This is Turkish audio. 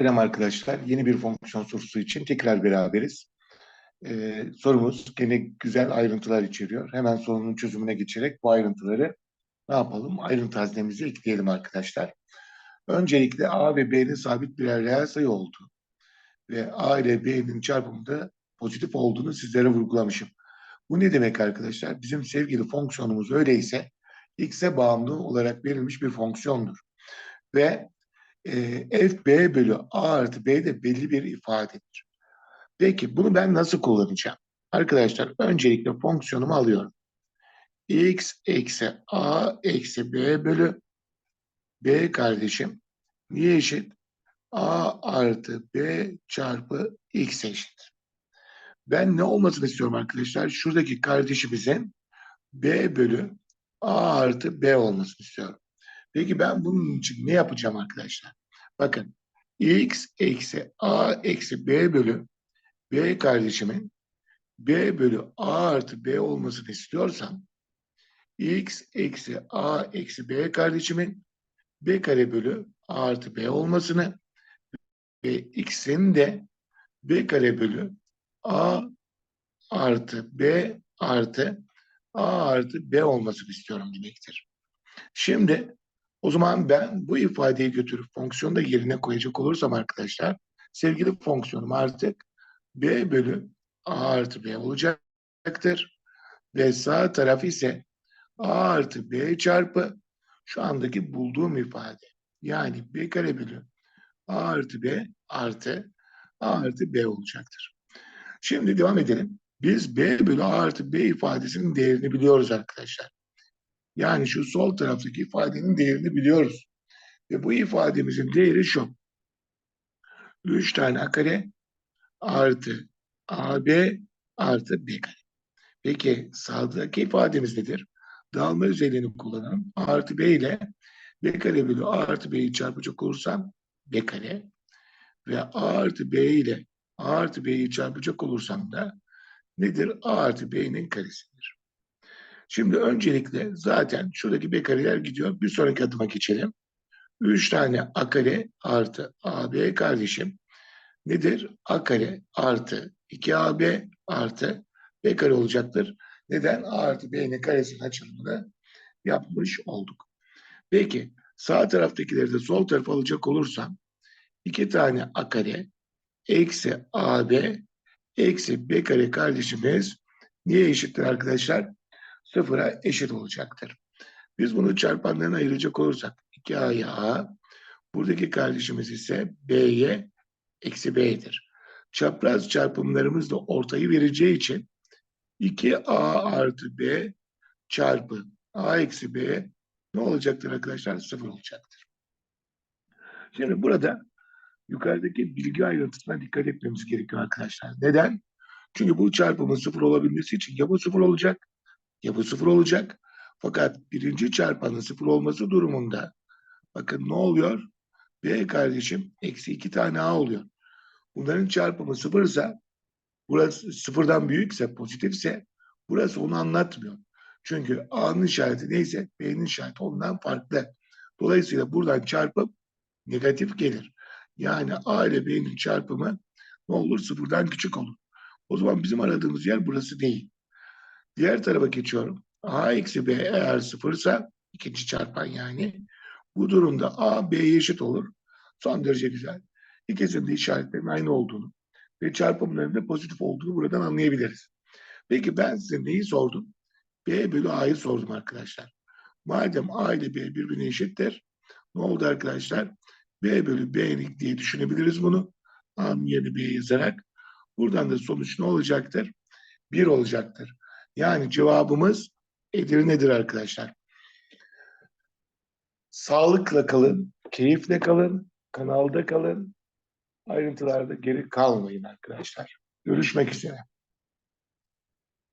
Selam arkadaşlar. Yeni bir fonksiyon sorusu için tekrar beraberiz. Ee, sorumuz gene güzel ayrıntılar içeriyor. Hemen sorunun çözümüne geçerek bu ayrıntıları ne yapalım? Ayrıntı haznemize ekleyelim arkadaşlar. Öncelikle A ve B'nin sabit birer reel sayı olduğu ve A ile B'nin çarpımında pozitif olduğunu sizlere vurgulamışım. Bu ne demek arkadaşlar? Bizim sevgili fonksiyonumuz öyleyse x'e bağımlı olarak verilmiş bir fonksiyondur. Ve e, f b bölü a artı b de belli bir ifadedir. Peki bunu ben nasıl kullanacağım? Arkadaşlar öncelikle fonksiyonumu alıyorum. x eksi a eksi b bölü b kardeşim niye eşit? a artı b çarpı x eşit. Ben ne olmasını istiyorum arkadaşlar? Şuradaki kardeşimizin b bölü a artı b olmasını istiyorum. Peki ben bunun için ne yapacağım arkadaşlar? Bakın x eksi a eksi b bölü b kardeşimin b bölü a artı b olmasını istiyorsam x eksi a eksi b kardeşimin b kare bölü a artı b olmasını ve x'in de b kare bölü a artı b artı a artı b olmasını istiyorum demektir. Şimdi o zaman ben bu ifadeyi götürüp fonksiyonu da yerine koyacak olursam arkadaşlar sevgili fonksiyonum artık b bölü a artı b olacaktır. Ve sağ taraf ise a artı b çarpı şu andaki bulduğum ifade. Yani b kare bölü a artı b artı a artı b olacaktır. Şimdi devam edelim. Biz b bölü a artı b ifadesinin değerini biliyoruz arkadaşlar. Yani şu sol taraftaki ifadenin değerini biliyoruz. Ve bu ifademizin değeri şu. 3 tane a kare artı ab artı b kare. Peki sağdaki ifademiz nedir? Dağılma özelliğini kullanalım. Artı b ile b kare bölü artı b'yi çarpacak olursam b kare ve a artı b ile a artı b'yi çarpacak olursam da nedir? a artı b'nin karesidir. Şimdi öncelikle zaten şuradaki b kareler gidiyor. Bir sonraki adıma geçelim. 3 tane a kare artı ab kardeşim nedir? a kare artı 2ab artı b kare olacaktır. Neden? a artı b'nin karesinin açılımını yapmış olduk. Peki sağ taraftakileri de sol tarafa alacak olursam 2 tane a kare eksi ab eksi b kare kardeşimiz niye eşittir arkadaşlar? Sıfıra eşit olacaktır. Biz bunu çarpanlarına ayıracak olursak 2a'ya a, buradaki kardeşimiz ise b'ye eksi b'dir. Çapraz çarpımlarımız da ortayı vereceği için 2a artı b çarpı a eksi b ne olacaktır arkadaşlar? Sıfır olacaktır. Şimdi burada yukarıdaki bilgi ayrıntısına dikkat etmemiz gerekiyor arkadaşlar. Neden? Çünkü bu çarpımın sıfır olabilmesi için ya bu sıfır olacak ya bu sıfır olacak. Fakat birinci çarpanın sıfır olması durumunda bakın ne oluyor? B kardeşim eksi iki tane A oluyor. Bunların çarpımı sıfırsa burası sıfırdan büyükse pozitifse burası onu anlatmıyor. Çünkü A'nın işareti neyse B'nin işareti ondan farklı. Dolayısıyla buradan çarpıp negatif gelir. Yani A ile B'nin çarpımı ne olur? Sıfırdan küçük olur. O zaman bizim aradığımız yer burası değil. Diğer tarafa geçiyorum. A eksi B eğer sıfırsa ikinci çarpan yani. Bu durumda A B'ye eşit olur. Son derece güzel. İkisinin de işaretlerinin aynı olduğunu ve çarpımların da pozitif olduğunu buradan anlayabiliriz. Peki ben size neyi sordum? B bölü A'yı sordum arkadaşlar. Madem A ile B birbirine eşittir. Ne oldu arkadaşlar? B bölü B diye düşünebiliriz bunu. A'nın yerine B'ye yazarak. Buradan da sonuç ne olacaktır? 1 olacaktır. Yani cevabımız Edirne'dir arkadaşlar. Sağlıkla kalın, keyifle kalın, kanalda kalın, ayrıntılarda geri kalmayın arkadaşlar. Görüşmek üzere.